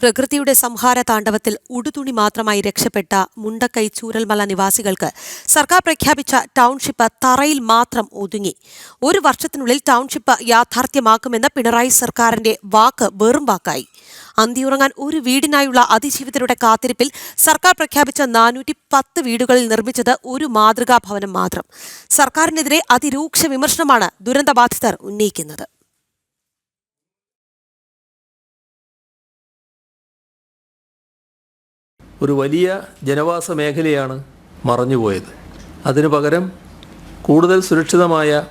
പ്രകൃതിയുടെ സംഹാര താണ്ഡവത്തിൽ ഉടുതുണി മാത്രമായി രക്ഷപ്പെട്ട മുണ്ടക്കൈ ചൂരൽമല നിവാസികൾക്ക് സർക്കാർ പ്രഖ്യാപിച്ച ടൗൺഷിപ്പ് തറയിൽ മാത്രം ഒതുങ്ങി. ഒരു വർഷത്തിനുള്ളിൽ ടൗൺഷിപ്പ് യാഥാർത്ഥ്യമാക്കുമെന്ന പിണറായി സർക്കാരിന്റെ വാക്ക് വെറും വാക്കായി. അന്തിയുറങ്ങാൻ ഒരു വീടിനായുള്ള അതിജീവിതരുടെ കാത്തിരിപ്പിൽ സർക്കാർ പ്രഖ്യാപിച്ച നാനൂറ്റി പത്ത് വീടുകളിൽ നിർമ്മിച്ചത് ഒരു മാതൃകാ ഭവനം മാത്രം. സർക്കാരിനെതിരെ അതിരൂക്ഷ വിമർശനമാണ് ദുരന്തബാധിതർ ഉന്നയിക്കുന്നത്. ഒരു വലിയ ജനവാസ മേഖലയാണ് മറഞ്ഞുപോയത് അതിനു പകരം കൂടുതൽ സുരക്ഷിതമായ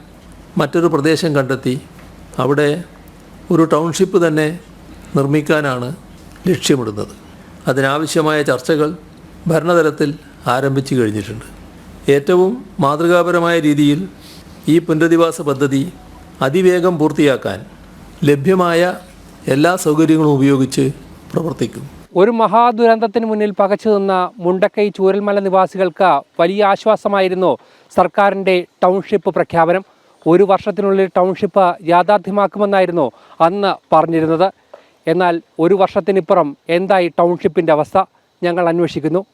മറ്റൊരു പ്രദേശം കണ്ടെത്തി അവിടെ ഒരു ടൗൺഷിപ്പ് തന്നെ നിർമ്മിക്കാനാണ് ലക്ഷ്യമിടുന്നത്. അതിനാവശ്യമായ ചർച്ചകൾ ഭരണതലത്തിൽ ആരംഭിച്ചു കഴിഞ്ഞിട്ടുണ്ട്. ഏറ്റവും മാതൃകാപരമായ രീതിയിൽ ഈ പുനരധിവാസ പദ്ധതി അതിവേഗം പൂർത്തിയാക്കാൻ ലഭ്യമായ എല്ലാ സൗകര്യങ്ങളും ഉപയോഗിച്ച് പ്രവർത്തിക്കും. ഒരു മഹാദുരന്തത്തിന് മുന്നിൽ പകച്ചു നിന്ന മുണ്ടക്കൈ ചൂരൽമല നിവാസികൾക്ക് വലിയ ആശ്വാസമായിരുന്നു സർക്കാരിന്റെ ടൗൺഷിപ്പ് പ്രഖ്യാപനം. ഒരു വർഷത്തിനുള്ളിൽ ടൗൺഷിപ്പ് യാഥാർത്ഥ്യമാക്കുമെന്നായിരുന്നു അന്ന് പറഞ്ഞിരുന്നത്. എന്നാൽ ഒരു വർഷത്തിനിപ്പുറം എന്തായി ടൗൺഷിപ്പിന്റെ അവസ്ഥ? ഞങ്ങൾ അന്വേഷിക്കുന്നു.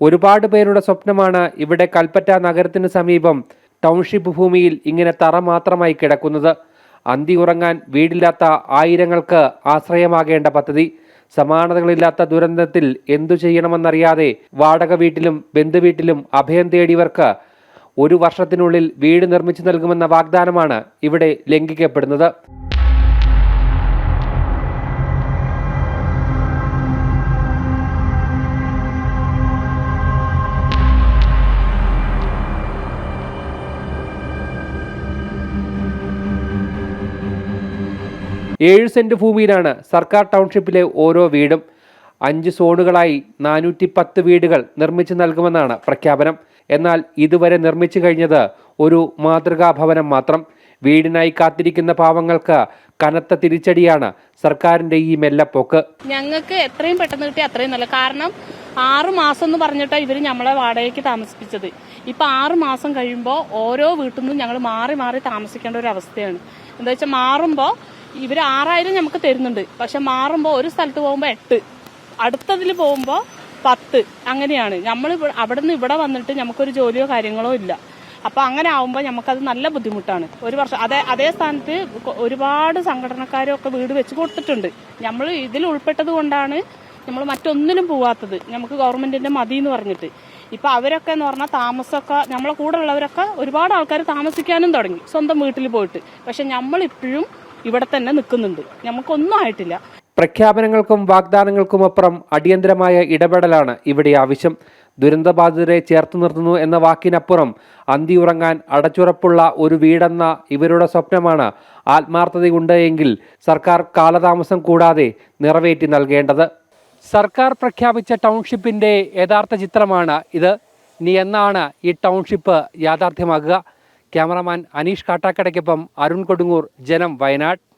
ഒരുപാട് പേരുടെ സ്വപ്നമാണ് ഇവിടെ കൽപ്പറ്റ നഗരത്തിന് സമീപം ടൗൺഷിപ്പ് ഭൂമിയിൽ ഇങ്ങനെ തറ മാത്രമായി കിടക്കുന്നത്. അന്തി ഉറങ്ങാൻ വീടില്ലാത്ത ആയിരങ്ങൾക്ക് ആശ്രയമാകേണ്ട പദ്ധതി. സമാനതകളില്ലാത്ത ദുരന്തത്തിൽ എന്തു ചെയ്യണമെന്നറിയാതെ വാടക വീട്ടിലും ബന്ധുവീട്ടിലും അഭയം തേടിയവർക്ക് ഒരു വർഷത്തിനുള്ളിൽ വീട് നിർമ്മിച്ചു നൽകുമെന്ന വാഗ്ദാനമാണ് ഇവിടെ ലംഘിക്കപ്പെടുന്നത്. ഏഴ് സെന്റ് ഭൂമിയിലാണ് സർക്കാർ ടൗൺഷിപ്പിലെ ഓരോ വീടും. അഞ്ച് സോണുകളായി നാനൂറ്റി പത്ത് വീടുകൾ നിർമ്മിച്ചു നൽകുമെന്നാണ് പ്രഖ്യാപനം. എന്നാൽ ഇതുവരെ നിർമ്മിച്ചു കഴിഞ്ഞത് ഒരു മാതൃകാ ഭവനം മാത്രം. വീടിനായി കാത്തിരിക്കുന്ന പാവങ്ങൾക്ക് കനത്ത തിരിച്ചടിയാണ് സർക്കാരിന്റെ ഈ മെല്ലപ്പോക്ക്. ഞങ്ങൾക്ക് എത്രയും പെട്ടെന്ന് കിട്ടി അത്രയും നല്ല. കാരണം ആറുമാസം എന്ന് പറഞ്ഞിട്ടാണ് ഇവർ നമ്മളെ വാടകയ്ക്ക് താമസിപ്പിച്ചത്. ഇപ്പൊ ആറുമാസം കഴിയുമ്പോൾ ഓരോ വീട്ടിൽ നിന്നും ഞങ്ങൾ മാറി മാറി താമസിക്കേണ്ട ഒരു അവസ്ഥയാണ്. എന്താ വെച്ചാൽ മാറുമ്പോൾ ഇവർ ആറായിരം നമുക്ക് തരുന്നുണ്ട്. പക്ഷെ മാറുമ്പോൾ ഒരു സ്ഥലത്ത് പോകുമ്പോൾ എട്ട്. അടുത്തതിൽ പോകുമ്പോൾ പത്ത്. അങ്ങനെയാണ്. നമ്മൾ അവിടെ നിന്ന് ഇവിടെ വന്നിട്ട് നമുക്കൊരു ജോലിയോ കാര്യങ്ങളോ ഇല്ല. അപ്പൊ അങ്ങനെ ആവുമ്പോൾ നമുക്കത് നല്ല ബുദ്ധിമുട്ടാണ്. ഒരു വർഷം അതേ അതേ സ്ഥാനത്ത് ഒരുപാട് സംഘടനക്കാരൊക്കെ വീട് വെച്ച് കൊടുത്തിട്ടുണ്ട്. നമ്മൾ ഇതിൽ ഉൾപ്പെട്ടത് കൊണ്ടാണ് നമ്മൾ മറ്റൊന്നിനും പോവാത്തത്. നമുക്ക് ഗവൺമെന്റിന്റെ മതി എന്ന് പറഞ്ഞിട്ട്. ഇപ്പൊ അവരൊക്കെ എന്ന് പറഞ്ഞാൽ താമസമൊക്കെ നമ്മളെ കൂടെ ഉള്ളവരൊക്കെ ഒരുപാട് ആൾക്കാർ താമസിക്കാനും തുടങ്ങി. സ്വന്തം വീട്ടിൽ പോയിട്ട്. പക്ഷെ നമ്മൾ ഇപ്പോഴും ഇവിടെ തന്നെ നിൽക്കുന്നുണ്ട്. നമുക്കൊന്നും ആയിട്ടില്ല. പ്രഖ്യാപനങ്ങൾക്കും വാഗ്ദാനങ്ങൾക്കും അപ്പുറം അടിയന്തരമായ ഇടപെടലാണ് ഇവിടെ ആവശ്യം. ദുരന്തബാധിതരെ ചേർത്ത് നിർത്തുന്നു എന്ന വാക്കിനപ്പുറം അന്തി ഉറങ്ങാൻ അടച്ചുറപ്പുള്ള ഒരു വീടെന്ന ഇവരുടെ സ്വപ്നമാണ് ആത്മാർത്ഥതയുണ്ട് എങ്കിൽ സർക്കാർ കാലതാമസം കൂടാതെ നിറവേറ്റി നൽകേണ്ടത്. സർക്കാർ പ്രഖ്യാപിച്ച ടൗൺഷിപ്പിന്റെ യഥാർത്ഥ ചിത്രമാണ് ഇത്. ഇനി എന്നാണ് ഈ ടൗൺഷിപ്പ് യാഥാർത്ഥ്യമാകുക? ക്യാമറമാൻ അനീഷ് കാട്ടാക്കടയ്ക്കൊപ്പം അരുൺ കൊടുങ്ങൂർ ജനം വയനാട്.